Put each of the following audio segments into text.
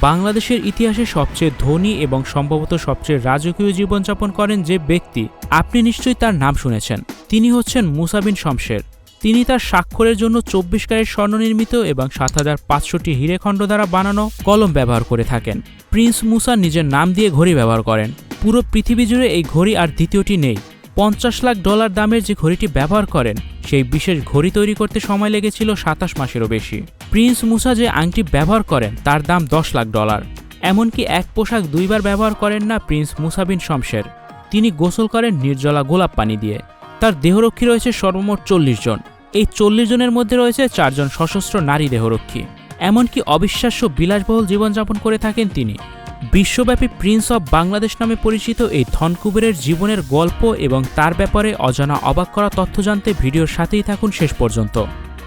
বাংলাদেশের ইতিহাসে সবচেয়ে ধনী এবং সম্ভবত সবচেয়ে রাজকীয় জীবনযাপন করেন যে ব্যক্তি, আপনি নিশ্চয়ই তার নাম শুনেছেন। তিনি হচ্ছেন মুসাবিন শমশের। তিনি তার স্বাক্ষরের জন্য চব্বিশ ক্যারেট স্বর্ণ নির্মিত এবং সাত হাজার পাঁচশোটি হিরেখণ্ড দ্বারা বানানো কলম ব্যবহার করে থাকেন। প্রিন্স মুসা নিজের নাম দিয়ে ঘড়ি ব্যবহার করেন। পুরো পৃথিবী জুড়ে এই ঘড়ি আর দ্বিতীয়টি নেই। পঞ্চাশ লাখ ডলার দামের যে ঘড়িটি ব্যবহার করেন, সেই বিশেষ ঘড়ি তৈরি করতে সময় লেগেছিল সাতাশ মাসেরও বেশি। প্রিন্স মুসা যে আংটি ব্যবহার করেন, তার দাম দশ লাখ ডলার। এমনকি এক পোশাক দুইবার ব্যবহার করেন না প্রিন্স মুসাবিন শমশের। তিনি গোসল করেন নির্জলা গোলাপ পানি দিয়ে। তার দেহরক্ষী রয়েছে সর্বমোট চল্লিশ জন। এই চল্লিশ জনের মধ্যে রয়েছে চারজন সশস্ত্র নারী দেহরক্ষী। এমনকি অবিশ্বাস্য বিলাসবহুল জীবনযাপন করে থাকেন তিনি। বিশ্বব্যাপী প্রিন্স অব বাংলাদেশ নামে পরিচিত এই ধনকুবেরের জীবনের গল্প এবং তার ব্যাপারে অজানা অবাক করা তথ্য জানতে ভিডিওর সাথেই থাকুন শেষ পর্যন্ত।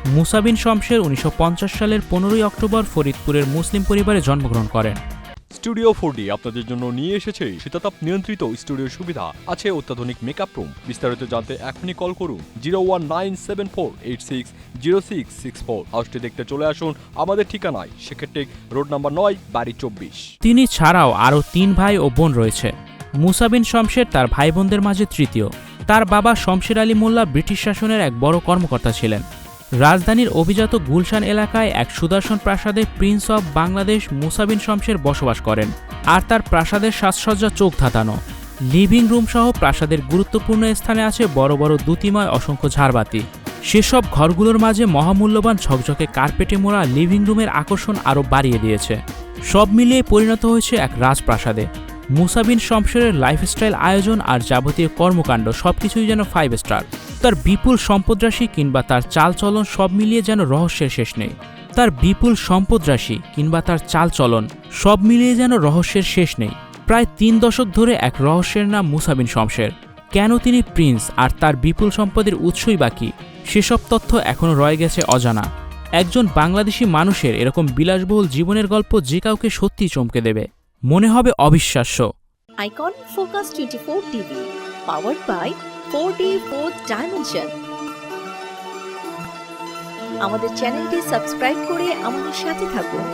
মুসাবিন শমশের উনিশশো পঞ্চাশ সালের পনেরোই অক্টোবর ফরিদপুরের মুসলিম পরিবারে জন্মগ্রহণ করেন। স্টুডিও ফোর আপনাদের জন্য নিয়ে এসেছে শীতাতাপ নিয়ন্ত্রিত স্টুডিওর সুবিধা। আছে অত্যাধুনিক মেকআপ রুম বিস্তারিত জানতে এখনই কল করুন zero one nine seven four eight six zero six six four হাউসটি দেখতে চলে আসুন আমাদের ঠিকানায়। সেক্ষেত্রে রোড নাম্বার নয়, বাড়ি চব্বিশ। তিনি ছাড়াও আরও তিন ভাই ও বোন রয়েছে। মুসাবিন শমশের তার ভাই বোনদের মাঝে তৃতীয়। তার বাবা শমশের আলী মোল্লা ব্রিটিশ শাসনের এক বড় কর্মকর্তা ছিলেন। রাজধানীর অভিজাত গুলশান এলাকায় এক সুদর্শন প্রাসাদে প্রিন্স অব বাংলাদেশ মুসাবিন শমশের বসবাস করেন আর তার প্রাসাদের সাজসজ্জা চোখ ধাঁধানো। লিভিং রুম সহ প্রাসাদের গুরুত্বপূর্ণ স্থানে আছে বড় বড় দ্যুতিময় অসংখ্য ঝাড়বাতি। সেসব ঘরগুলোর মাঝে মহামূল্যবান ঝকঝকে কার্পেটে মোড়া লিভিং রুমের আকর্ষণ আরও বাড়িয়ে দিয়েছে। সব মিলিয়ে পরিণত হয়েছে এক রাজপ্রাসাদে। মুসাবিন শমশেরের লাইফস্টাইল আয়োজন আর যাবতীয় কর্মকাণ্ড সবকিছুই যেন ফাইভ স্টার তার বিপুল সম্পদরাশি কিংবা তার চালচলন সব মিলিয়ে যেন রহস্যের শেষ নেই। তার বিপুল সম্পদরাশি কিংবা তার চালচলন সব মিলিয়ে যেন রহস্যের শেষ নেই। প্রায় তিন দশক ধরে এক রহস্যের নাম মুসাবিন শমশের। কেন তিনি প্রিন্স আর তার বিপুল সম্পদের উৎসই বাকি সেসব তথ্য এখনও রয়ে গেছে অজানা। একজন বাংলাদেশি মানুষের এরকম বিলাসবহুল জীবনের গল্প যে কাউকে সত্যি চমকে দেবে। মনে হবে অবিশ্বাস্য। Icon Focus 24 TV, powered by 4D 4th Dimension. আমাদের চ্যানেলটি সাবস্ক্রাইব করে আমাদের সাথে থাকুন